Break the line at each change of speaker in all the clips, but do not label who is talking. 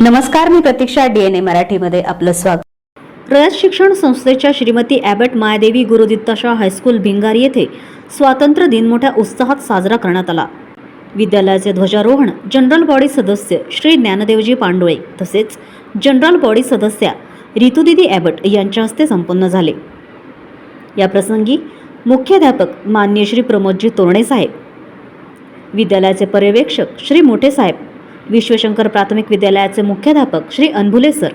नमस्कार मी प्रतीक्षा डीएनए मराठीमध्ये आपलं स्वागत. रयत शिक्षण संस्थेच्या Shrimati Abbott Mayadevi Gurudittasha high school Bhingar येथे स्वातंत्र्य दिन मोठ्या उत्साहात साजरा करण्यात आला. विद्यालयाचे ध्वजारोहण जनरल बॉडी सदस्य श्री ज्ञानदेवजी पांडुळे तसेच जनरल बॉडी सदस्या रितुदिदी ॲबट यांच्या हस्ते संपन्न झाले. या प्रसंगी मुख्याध्यापक मान्य श्री प्रमोदजी तोरणे साहेब विद्यालयाचे पर्यवेक्षक श्री मोठे साहेब विश्वशंकर प्राथमिक विद्यालयाचे मुख्याध्यापक श्री अनभुले सर.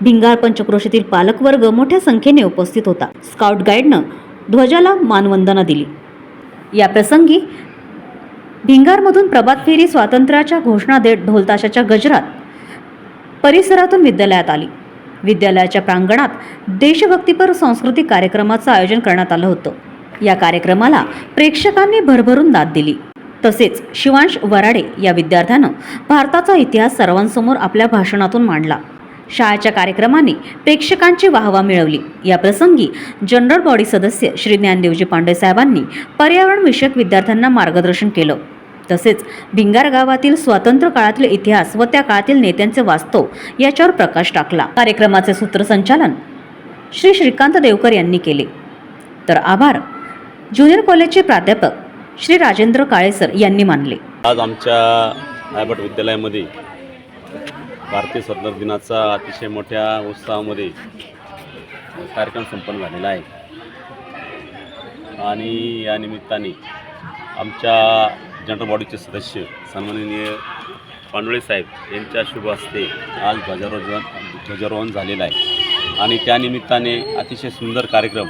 भिंगार पंचक्रोशीतील पालकवर्ग मोठ्या संख्येने उपस्थित होता. स्काउट गाईडनं ध्वजाला मानवंदना दिली. या प्रसंगी भिंगारमधून प्रभात फेरी स्वातंत्र्याच्या घोषणा देत ढोलताशाच्या गजरात परिसरातून विद्यालयात आली. विद्यालयाच्या प्रांगणात देशभक्तीपर सांस्कृतिक कार्यक्रमाचं आयोजन करण्यात आलं होतं. या कार्यक्रमाला प्रेक्षकांनी भरभरून दाद दिली. तसेच शिवांश वराडे या विद्यार्थ्यानं भारताचा इतिहास सर्वांसमोर आपल्या भाषणातून मांडला. शाळेच्या कार्यक्रमाने प्रेक्षकांची वाहवा मिळवली. या प्रसंगी जनरल बॉडी सदस्य श्री ज्ञानदेवजी पांडे साहेबांनी पर्यावरण विषयक विद्यार्थ्यांना मार्गदर्शन केलं. तसेच भिंगार गावातील स्वातंत्र्य काळातील इतिहास व त्या काळातील नेत्यांचे वास्तव याच्यावर प्रकाश टाकला. कार्यक्रमाचे सूत्रसंचालन श्री श्रीकांत देवकर यांनी केले. तर आभार. ज्युनियर कॉलेजचे प्राध्यापक श्री राजेंद्र काळेसर यांनी मानले.
आज आमच्या ॲबट विद्यालयामध्ये भारतीय स्वातंत्र्य दिनाचा अतिशय मोठ्या उत्साहामध्ये कार्यक्रम संपन्न झालेला आहे. आणि या निमित्ताने आमच्या जनरल बॉडीचे सदस्य सन्माननीय पांडुळे साहेब यांच्या शुभ हस्ते आज ध्वजारोहण ध्वजारोहण झालेलं आहे. आणि त्यानिमित्ताने अतिशय सुंदर कार्यक्रम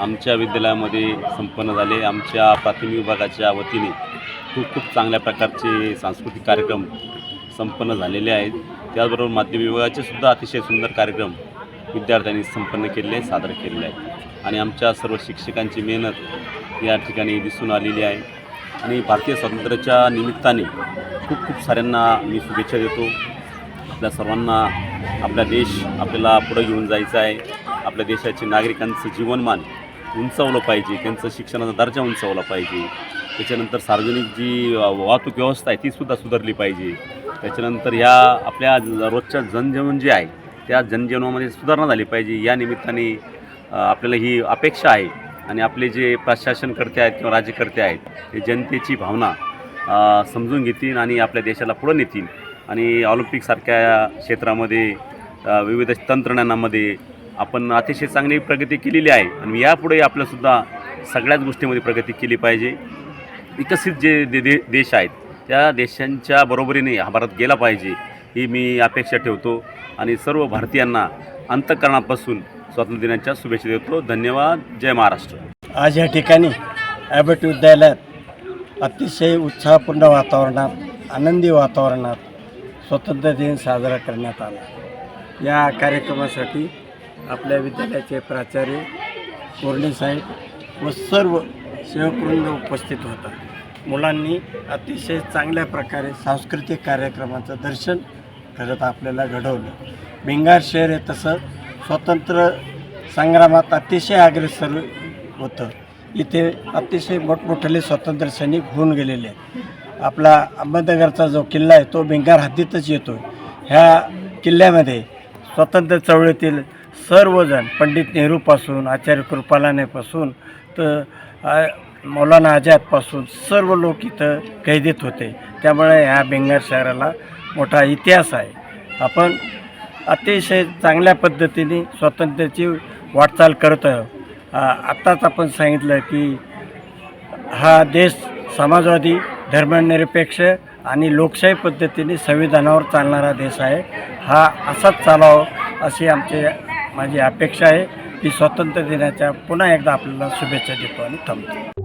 आमच्या विद्यालयामध्ये संपन्न झाले. आमच्या प्राथमिक विभागाच्या वतीने खूप खूप चांगल्या प्रकारचे सांस्कृतिक कार्यक्रम संपन्न झालेले आहेत. त्याचबरोबर माध्यमिक विभागाचे सुद्धा अतिशय सुंदर कार्यक्रम विद्यार्थ्यांनी संपन्न केलेले आहेत सादर केलेले आहेत. आणि आमच्या सर्व शिक्षकांची मेहनत या ठिकाणी दिसून आलेली आहे. आणि भारतीय स्वातंत्र्याच्या निमित्ताने खूप खूप साऱ्यांना मी शुभेच्छा देतो. आपल्या सर्वांना आपला देश आपल्याला पुढं घेऊन जायचं आहे. आपल्या देशाचे नागरिकांचं जीवनमान उंचावलं पाहिजे त्यांचं शिक्षणाचा दर्जा उंचावला पाहिजे. त्याच्यानंतर सार्वजनिक जी वाहतूक व्यवस्था आहे तीसुद्धा सुधारली पाहिजे. त्याच्यानंतर ह्या आपल्या रोजच्या जनजीवन जे आहे त्या जनजीवनामध्ये सुधारणा झाली पाहिजे. या निमित्ताने आपल्याला ही अपेक्षा आहे आणि आपले जे प्रशासनकर्ते आहेत किंवा राज्यकर्ते आहेत हे जनतेची भावना समजून घेतील आणि आपल्या देशाला पुढं नेतील. आणि ऑलिम्पिकसारख्या क्षेत्रामध्ये विविध तंत्रज्ञानामध्ये आपण अतिशय चांगली प्रगती केलेली आहे आणि यापुढे आपल्यासुद्धा सगळ्याच गोष्टीमध्ये प्रगती केली पाहिजे. विकसित जे दे दे देश आहेत त्या देशांच्या बरोबरीने हा भारत गेला पाहिजे ही मी अपेक्षा ठेवतो. आणि सर्व भारतीयांना अंतकरणापासून स्वातंत्र्य दिनाच्या शुभेच्छा देतो. धन्यवाद. जय महाराष्ट्र.
आज या ठिकाणी ॲबट विद्यालयात अतिशय उत्साहपूर्ण वातावरणात आनंदी वातावरणात स्वातंत्र्य दिन साजरा करण्यात आला. या कार्यक्रमासाठी आपल्या विद्यालयाचे प्राचार्य कोर्णे साहेब व सर्व सेवकवृंद उपस्थित होता. मुलांनी अतिशय चांगल्या प्रकारे सांस्कृतिक कार्यक्रमाचं दर्शन करत आपल्याला घडवलं. भिंगार शहर हे तसं स्वतंत्र संग्रामात अतिशय अग्रेसर होतं. इथे अतिशय मोठमोठे स्वातंत्र्य सैनिक होऊन गेलेले आहेत. आपला अहमदनगरचा जो किल्ला आहे तो भिंगार हद्दीतच येतो ह्या किल्ल्यामध्ये स्वतंत्र चळवळीतील सर्वजण पंडित नेहरूपासून आचार्य कृपालानेपासून तर मौलाना आझादपासून सर्व लोक इथं कैदेत होते. त्यामुळे ह्या बेंगार शहराला मोठा इतिहास आहे. आपण अतिशय चांगल्या पद्धतीने स्वातंत्र्याची वाटचाल करत आहोत. आत्ताच आपण सांगितलं की हा देश समाजवादी धर्मनिरपेक्ष आणि लोकशाही पद्धतीने संविधानावर चालणारा देश आहे. हा असाच चालावा अशी आमचे माझी अपेक्षा आहे की स्वातंत्र्य दिनाच्या पुन्हा एकदा आपल्याला शुभेच्छा देतो आणि थांबतो.